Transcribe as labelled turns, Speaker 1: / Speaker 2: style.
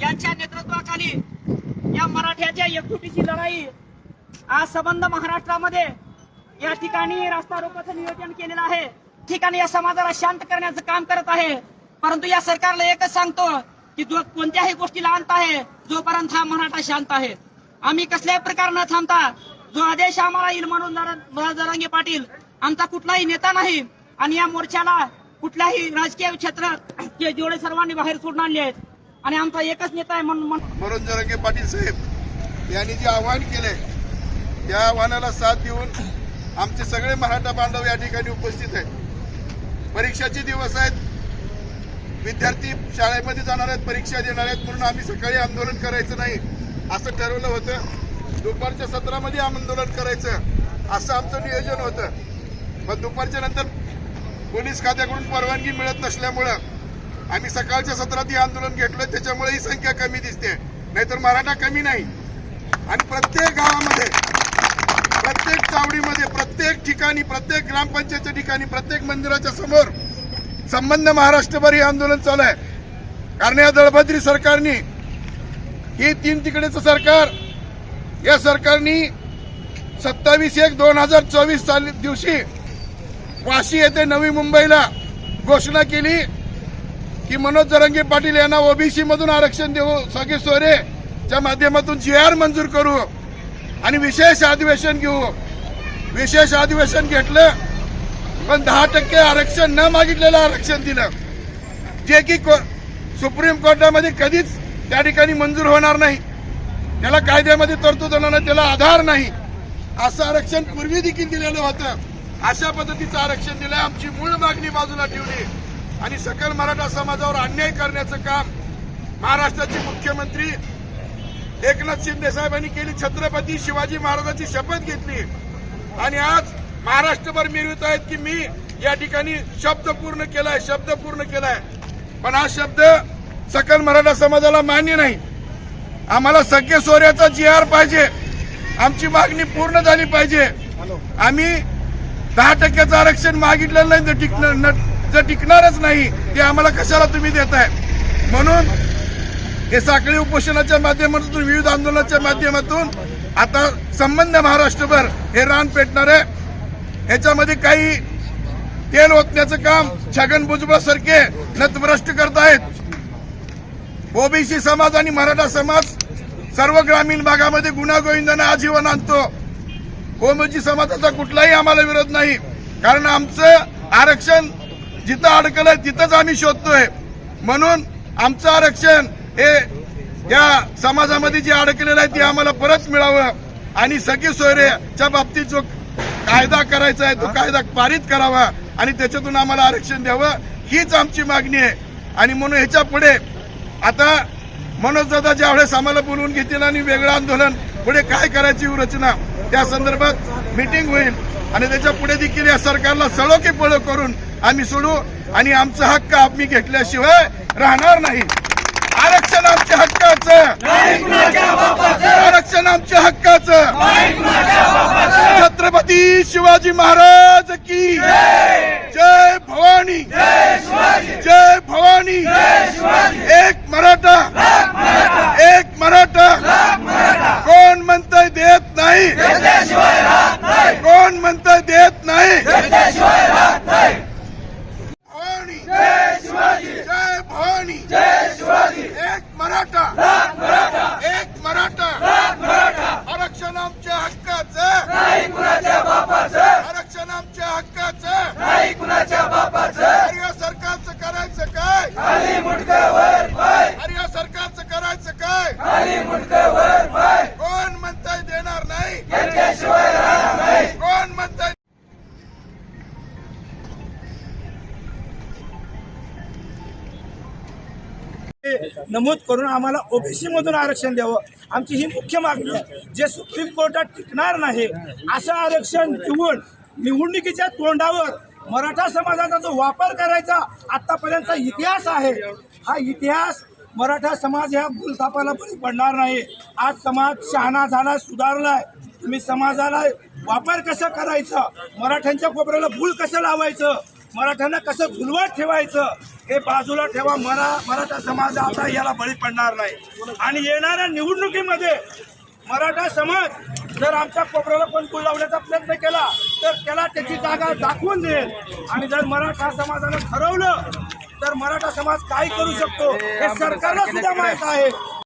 Speaker 1: यांच्या नेतृत्वाखाली या मराठ्याच्या एकजुटीची लढाई आज संबंध महाराष्ट्रामध्ये या ठिकाणी रास्ता रोकाचं नियोजन केलेलं आहे. ठिकाणी या समाजाला शांत करण्याचं काम करत आहे. परंतु या सरकारला एकच सांगतो की जो कोणत्याही गोष्टीला अंत आहे जोपर्यंत हा मराठा शांत आहे. आम्ही कसल्याही प्रकार न थांबता जो आदेश आम्हाला येईल म्हणून जरांगे पाटील आमचा कुठलाही नेता नाही आणि या मोर्चाला कुठल्याही राजकीय क्षेत्रात ते जेवढे सर्वांनी बाहेर सोडून आणले आहेत आणि आमचा एकच नेता आहे म्हणून
Speaker 2: मनोज जरंगे पाटील साहेब यांनी जे आव्हान केले त्या आव्हानाला साथ देऊन आमचे सगळे मराठा बांधव या ठिकाणी उपस्थित आहेत. परीक्षाचे दिवस आहेत. विद्यार्थी शाळेमध्ये जाणार आहेत परीक्षा देणार आहेत म्हणून आम्ही सकाळी आंदोलन करायचं नाही असं ठरवलं होतं. दुपारच्या सत्रामध्ये आंदोलन करायचं असं आमचं नियोजन होतं. पण दुपारच्या नंतर पोलीस खात्याकडून परवानगी मिळत नसल्यामुळं आम्ही सकाळच्या सत्रात हे आंदोलन घेतलं त्याच्यामुळे ही संख्या कमी दिसते. नाहीतर मराठा कमी नाही. आणि प्रत्येक गावामध्ये प्रत्येक चावडीमध्ये प्रत्येक ठिकाणी प्रत्येक ग्रामपंचायतच्या ठिकाणी प्रत्येक मंदिराच्या समोर संबंध महाराष्ट्रभर हे आंदोलन चालू आहे. कारण या दळभद्री सरकारने हे तीन तिकडेचं सरकार या सरकारने सत्तावीस एक दोन हजार चोवीस साली दिवशी वाशी येथे नवी मुंबईला घोषणा केली की मनोज जरंगे पाटील यांना ओबीसी मधून आरक्षण देऊ. सगळे सोयरेच्या माध्यमातून जी आर मंजूर करू आणि विशेष अधिवेशन घेऊ. विशेष अधिवेशन घेतलं पण दहा टक्के आरक्षण न मागितलेलं आरक्षण दिलं. जे की को- सुप्रीम कोर्टामध्ये कधीच त्या ठिकाणी मंजूर होणार नाही. त्याला कायद्यामध्ये तरतूद होणार नाही त्याला आधार नाही. असं आरक्षण पूर्वी देखील दिलेलं होतं. अशा पद्धतीचं आरक्षण दिलं आमची मूळ मागणी बाजूला ठेवली. आणि सकल मराठा समाजावर अन्याय करण्याचं काम महाराष्ट्राचे मुख्यमंत्री एकनाथ शिंदे साहेबांनी केली. छत्रपती शिवाजी महाराजांची शपथ घेतली. आणि आज महाराष्ट्रभर मिरवित आहेत की मी या ठिकाणी शब्द पूर्ण केलाय शब्द पूर्ण केलाय. पण हा शब्द सकल मराठा समाजाला मान्य नाही. आम्हाला सगळे सोऱ्याचा जी आर पाहिजे. आमची मागणी पूर्ण झाली पाहिजे. आम्ही दहा टक्क्याचं आरक्षण मागितलेलं नाही जर टिकणार जर टिकणारच नाही ते आम्हाला कशाला तुम्ही देताय? म्हणून हे साखळी उपोषणाच्या माध्यमातून विविध आंदोलनाच्या माध्यमातून आता संबंध महाराष्ट्रभर हे रान पेटणार आहे. ह्याच्यामध्ये काही तेल ओतण्याचं काम छगन भुजबळ सारखे नतभ्रष्ट करतायत ओबीसी समाज आणि मराठा समाज सर्व ग्रामीण भागामध्ये गुन्हा गोविंदाने आजीवन आणतो. ओबीसी समाजाचा कुठलाही आम्हाला विरोध नाही. कारण आमचं आरक्षण जिथं अडकलंय तिथंच आम्ही शोधतोय. म्हणून आमचं आरक्षण हे या समाजामध्ये जे अडकलेलं आहे ते आम्हाला परत मिळावं. आणि सगळे सोयरेच्या बाबतीत जो कायदा करायचा आहे तो कायदा पारित करावा आणि त्याच्यातून आम्हाला आरक्षण द्यावं हीच आमची मागणी आहे. आणि म्हणून ह्याच्या पुढे आता मनोज दादा ज्यावेळेस आम्हाला बोलवून घेतील आणि वेगळं आंदोलन पुढे काय करायची रचना त्या संदर्भात मिटिंग होईल. आणि त्याच्या पुढे देखील या सरकारला सळोकी पळो करून आम्ही सोडू. आणि आमचा हक्क आम्ही घेतल्याशिवाय राहणार नाही. आरक्षण आमच्या हक्काचं. आरक्षण आमच्या हक्काचं. छत्रपती शिवाजी महाराज की जय. भवानी. जय भवानी एक मराठा एक मराठा कोण म्हणतंय देत नाही कोण म्हणतंय देत नाही भवानी जय भवानी एक मराठा एक मराठा आरक्षण आमच्या हक्काचं आरक्षण आमच्या हक्काचं अरे या सरकारचं करायचं काय अरे या सरकारचं करायचं काय? कोण म्हणताय देणार नाही? कोण म्हणताय
Speaker 3: नमूद करून आम्हाला ओबीसी मधून आरक्षण द्यावं. आमची ही मुख्य मागणी आहे. जे सुप्रीम कोर्टात टिकणार नाही असं आरक्षण देऊन निवडणुकीच्या तोंडावर मराठा समाजाचा जो वापर करायचा आत्तापर्यंतचा इतिहास आहे हा इतिहास मराठा समाज ह्या भूलथापाला बळी पडणार नाही. आज समाज शहाणा झाला सुधारलाय. तुम्ही समाजाला वापर कसं करायचं? मराठ्यांच्या कोपऱ्याला भूल कसं लावायचं? मराठ्यांना कसं झुलवत ठेवायचं? हे बाजूला ठेवा मरा मराठा समाज आता याला बळी पडणार नाही. आणि येणाऱ्या निवडणुकीमध्ये मराठा समाज जर आमच्या कोपऱ्याला पण तूळ लावण्याचा प्रयत्न केला तर त्याला त्याची जागा दाखवून देईल. आणि जर मराठा समाजानं ठरवलं तर मराठा समाज काय करू शकतो हे सरकारला सुद्धा माहीत आहे.